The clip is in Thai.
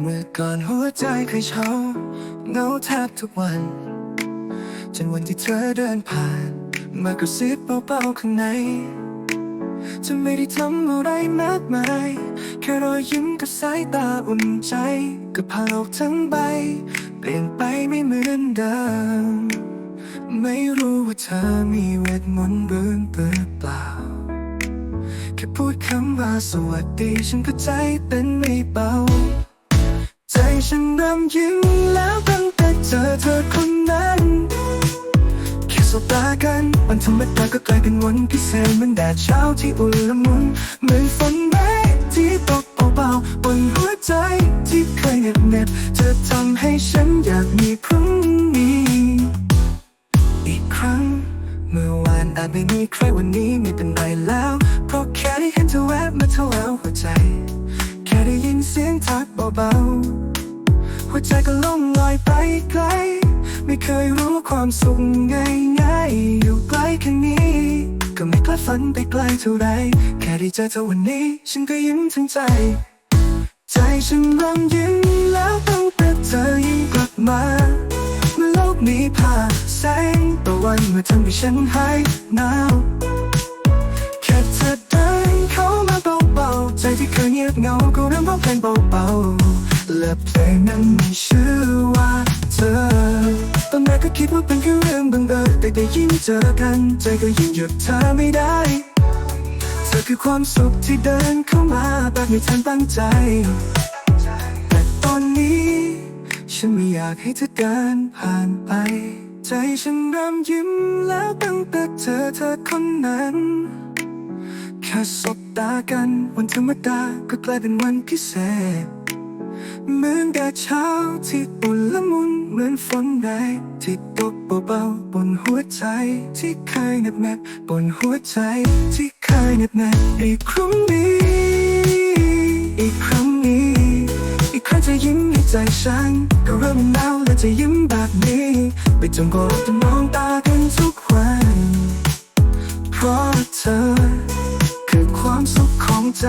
เมื่อก่อนหัวใจเคยเช้าเงาแทบทุกวัน จนวันที่เธอเดินผ่าน มากระซิบเบาๆข้างในจะไม่ได้ทำอะไรมากมายแค่รอยยิ้มกับสายตาอุ่นใจ กับพาโลกทั้งใบ เปลี่ยนไปไม่เหมือนเดิม ไม่รู้ว่าเธอมีเวทมนต์เบืนเปรือเปล่า แค่พูดคำว่าสวัสดีฉันก็ใจเต้นไม่เบา ยิ้มแล้วตั้งแต่เจอเธอคนนั้นแค่สบตากันวันธรรมดาก็กลายเป็นวันพิเศษเหมือนแดดเช้าที่อุ่นละมุนเหมือนฝนแม้ที่ตกเบาๆบนหัวใจที่เคยเหน็บเหน็บเธอทำให้ฉันอยากมีพรุ่งนี้ อีกครั้ง เมื่อวานอาจไม่มีใครวันนี้ไม่เป็นไรแล้ว เพราะแค่ได้เห็นเธอแวบมาเท่าแล้วหัวใจ แค่ได้ยินเสียงทักเบาๆ ใจก็ล่องลอยไปไกล ไม่เคยรู้ความสุขง่ายๆอยู่ใกล้แค่นี้ ก็ไม่กล้าฝันไปไกลเท่าไร แค่ได้เจอเธอวันนี้ ฉันก็ยิ้มทั้งใจ ใจฉันเริ่มยิ้มแล้วตั้งแต่เธอยิ้มกลับมาเมื่อโลกนี้ผ่านแสงตะวันเมื่อทำให้ฉันหายหนาวแค่เธอเดินเข้ามาเบาๆใจที่เคยเงียบเหงาก็เริ่มร้องเพลงเบาๆ และเพลงนั้นมีชื่อว่าเธอ ตอนแรกก็คิดว่าเป็นแค่เรื่องบังเอิญแต่ได้ยิ่งเจอกัน ใจก็ยิ่งหยุดเธอไม่ได้ เธอคือความสุขที่เดินเข้ามาแบบไม่ทันตั้งใจ แต่ตอนนี้ ฉันไม่อยากให้เธอเดินผ่านไป ใจฉันเริ่มยิ้มแล้วตั้งแต่เจอเธอคนนั้นแค่สบตากันวันธรรมดาก็กลายเป็นวันพิเศษ เหมือนแดดเช้าที่อุ่นละมุนเหมือนฝนแรงที่ตกเบาๆบนหัวใจ ที่เคยเหน็บแนบบนหัวใจ ที่เคยเหน็บแนบอีกครั้งนี้ อีกครั้งนี้ อีกครั้งจะยิ้มให้ใจฉัน ก็เริ่มหนาวและจะยิ้มแบบนี้ ไปจนกว่าเราจะมองตากันทุกวัน เพราะเธอ คือความสุขของใจ